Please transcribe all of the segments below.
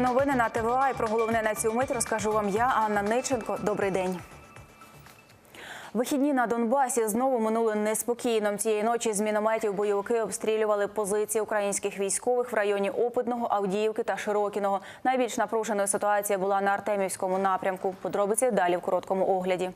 новини на ТВА і про головне на цю мить розкажу вам я, Анна Ниченко. Добрий день. Вихідні на Донбасі знову минули неспокійно. Цієї ночі з мінометів бойовики обстрілювали позиції українських військових в районі Опитного, Авдіївки та Широкіного. Найбільш напруженою ситуація була на Артемівському напрямку. Подробиці далі в короткому огляді.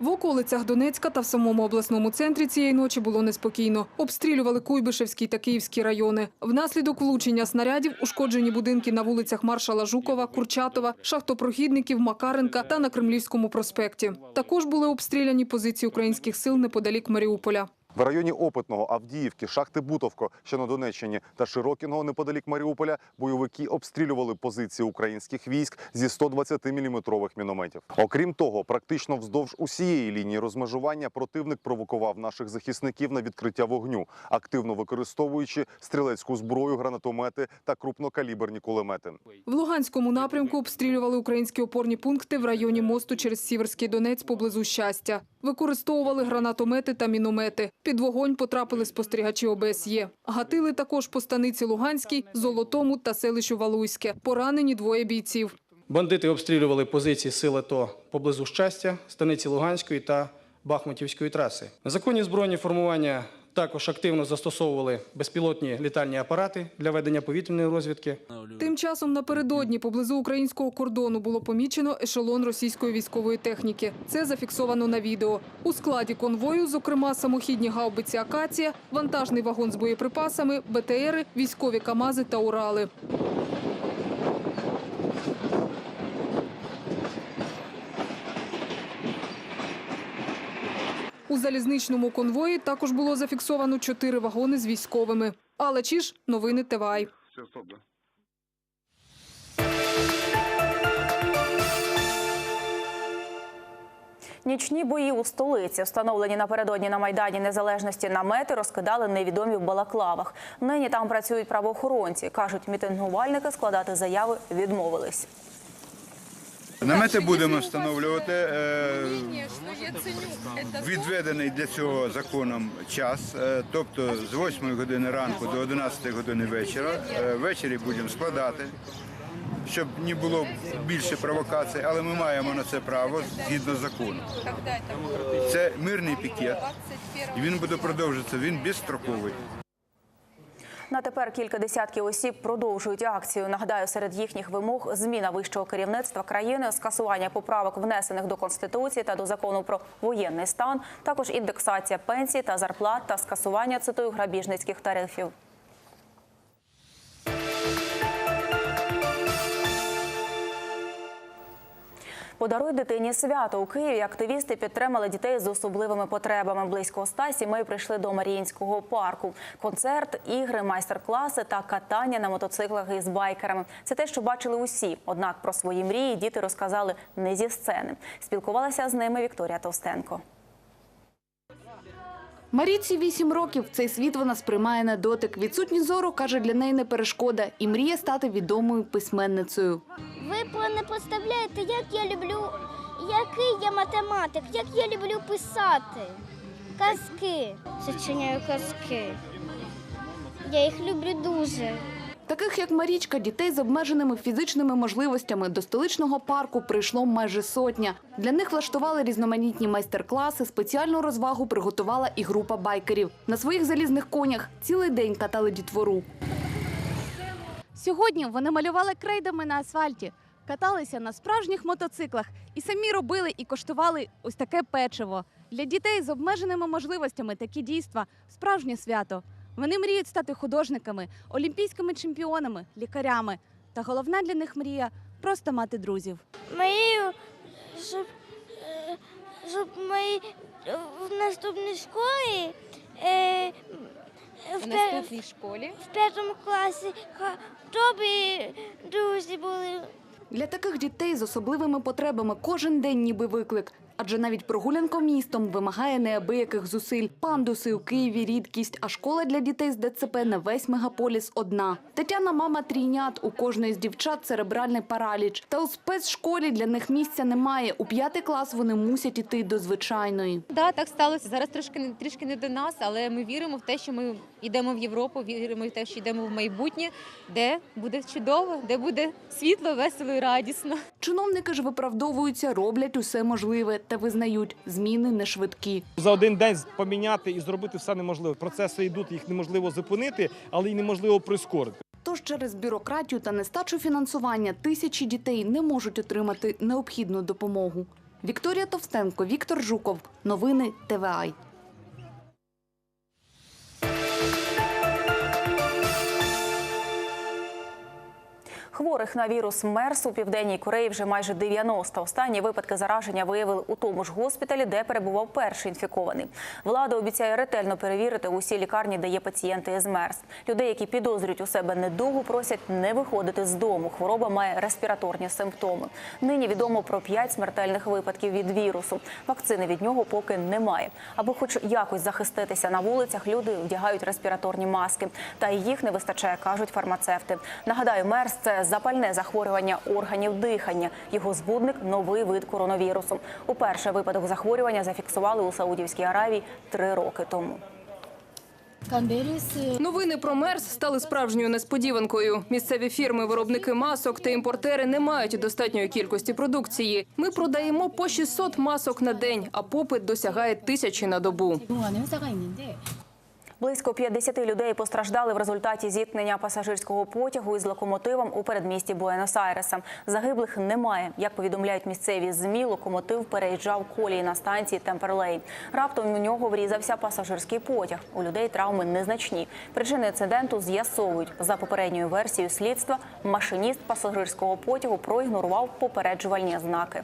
В околицях Донецька та в самому обласному центрі цієї ночі було неспокійно. Обстрілювали Куйбишевський та Київський райони. Внаслідок влучення снарядів ушкоджені будинки на вулицях Маршала Жукова, Курчатова, Шахтопрохідників, Макаренка та на Кремлівському проспекті. Також були обстріляні позиції українських сил неподалік Маріуполя. В районі Опитного, Авдіївки, Шахти Бутовко, що на Донеччині, та Широкіного неподалік Маріуполя бойовики обстрілювали позиції українських військ зі 120-мм мінометів. Окрім того, практично вздовж усієї лінії розмежування противник провокував наших захисників на відкриття вогню, активно використовуючи стрілецьку зброю, гранатомети та крупнокаліберні кулемети. В Луганському напрямку обстрілювали українські опорні пункти в районі мосту через Сіверський Донець поблизу щастя. Використовували гранатомети та міномети. Під вогонь потрапили спостерігачі ОБСЄ. Гатили також по станиці Луганській, Золотому та селищу Валуйське. Поранені двоє бійців. Бандити обстрілювали позиції сил АТО поблизу щастя, станиці Луганської та Бахмутівської траси. Незаконні збройні формування також активно застосовували безпілотні літальні апарати для ведення повітряної розвідки. Тим часом напередодні поблизу українського кордону було помічено ешелон російської військової техніки. Це зафіксовано на відео. У складі конвою, зокрема, самохідні гаубиці «Акація», вантажний вагон з боєприпасами, БТРи, військові КАМАЗи та Урали. У залізничному конвої також було зафіксовано чотири вагони з військовими. Але чи ж новини ТВАЙ. Нічні бої у столиці, встановлені напередодні на майдані незалежності намети, розкидали невідомі в балаклавах. Нині там працюють правоохоронці. кажуть, мітингувальники складати заяви відмовились. Намети будемо встановлювати. е, Відведений для цього законом час, е, тобто з 8 години ранку до 11 години вечора. Е, Ввечері будемо складати, щоб не було більше провокацій, але ми маємо на це право згідно закону. Це мирний пікет, і він буде продовжуватися, він безстроковий. На тепер кілька десятків осіб продовжують акцію. Нагадаю, серед їхніх вимог зміна вищого керівництва країни, скасування поправок, внесених до конституції та до закону про воєнний стан, також індексація пенсій та зарплат та скасування цитую грабіжницьких тарифів. Подаруй дитині свято у Києві. Активісти підтримали дітей з особливими потребами. Близько ста сімей прийшли до Маріїнського парку. Концерт, ігри, майстер-класи та катання на мотоциклах із байкерами. Це те, що бачили усі. Однак про свої мрії діти розказали не зі сцени. Спілкувалася з ними Вікторія Товстенко. Маріці 8 років. Цей світ вона сприймає на дотик. Відсутність зору, каже, для неї не перешкода і мріє стати відомою письменницею. Ви не представляєте, як я люблю, який я математик, як я люблю писати. Казки. Сочиняю казки. Я їх люблю дуже. Таких, як Марічка, дітей з обмеженими фізичними можливостями до столичного парку прийшло майже сотня. Для них влаштували різноманітні майстер-класи, спеціальну розвагу приготувала і група байкерів. На своїх залізних конях цілий день катали дітвору. Сьогодні вони малювали крейдами на асфальті, каталися на справжніх мотоциклах і самі робили і коштували ось таке печиво. Для дітей з обмеженими можливостями такі дійства справжнє свято. Вони мріють стати художниками, олімпійськими чемпіонами, лікарями. Та головна для них мрія просто мати друзів. Мрію, щоб, е, щоб ми в наступній школі. Е, в, наступній школі? В п'ятому класі, ха- щоб і друзі були. Для таких дітей з особливими потребами кожен день ніби виклик. Адже навіть прогулянка містом вимагає неабияких зусиль. Пандуси у Києві рідкість, а школа для дітей з ДЦП на весь мегаполіс одна. Тетяна мама трійнят. У кожної з дівчат церебральний параліч. Та у спецшколі для них місця немає. У п'ятий клас вони мусять іти до звичайної. Да, так сталося. Зараз трошки не- трішки не до нас, але ми віримо в те, що ми йдемо в Європу, віримо в те, що йдемо в майбутнє, де буде чудово, де буде світло, весело і радісно. Чиновники ж виправдовуються, роблять усе можливе та визнають, зміни не швидкі. За один день поміняти і зробити все неможливо. Процеси йдуть, їх неможливо зупинити, але й неможливо прискорити. Тож через бюрократію та нестачу фінансування тисячі дітей не можуть отримати необхідну допомогу. Вікторія Товстенко, Віктор Жуков. Новини ТВАЙ. Хворих на вірус МЕРС у південній Кореї вже майже 90. Останні випадки зараження виявили у тому ж госпіталі, де перебував перший інфікований. Влада обіцяє ретельно перевірити усі лікарні, де є пацієнти із МЕРС. Людей, які підозрюють у себе недугу, просять не виходити з дому. Хвороба має респіраторні симптоми. Нині відомо про 5 смертельних випадків від вірусу. Вакцини від нього поки немає. Аби хоч якось захиститися на вулицях, люди вдягають респіраторні маски. Та їх не вистачає, кажуть фармацевти. Нагадаю, МЕРС – це запальне захворювання органів дихання. Його збудник – новий вид коронавірусу. Уперше випадок захворювання зафіксували у Саудівській Аравії три роки тому. Новини про МЕРС стали справжньою несподіванкою. Місцеві фірми, виробники масок та імпортери не мають достатньої кількості продукції. Ми продаємо по 600 масок на день, а попит досягає тисячі на добу. Близько 50 людей постраждали в результаті зіткнення пасажирського потягу із локомотивом у передмісті Буенос-Айреса. Загиблих немає. Як повідомляють місцеві змі, локомотив переїжджав колії на станції Темперлей. Раптом у нього врізався пасажирський потяг. У людей травми незначні. Причини інциденту з'ясовують. За попередньою версією слідства, машиніст пасажирського потягу проігнорував попереджувальні знаки.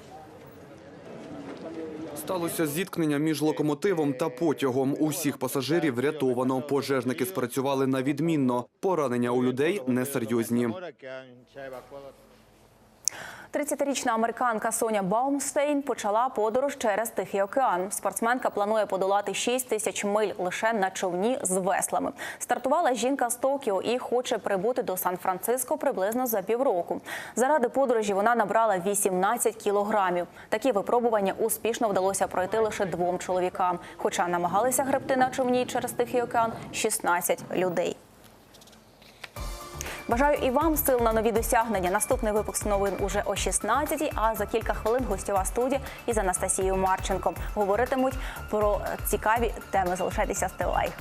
Сталося зіткнення між локомотивом та потягом. Усіх пасажирів врятовано. Пожежники спрацювали на відмінно. Поранення у людей несерйозні. 30-річна американка Соня Баумстейн почала подорож через Тихий океан. Спортсменка планує подолати 6 тисяч миль лише на човні з веслами. Стартувала жінка з Токіо і хоче прибути до Сан-Франциско приблизно за півроку. Заради подорожі вона набрала 18 кілограмів. Такі випробування успішно вдалося пройти лише двом чоловікам, хоча намагалися гребти на човні через Тихий океан 16 людей. Бажаю і вам сил на нові досягнення. Наступний випуск новин уже о 16-й, а за кілька хвилин гостьова студія із Анастасією Марченко говоритимуть про цікаві теми. Залишайтеся з ТВАЙ.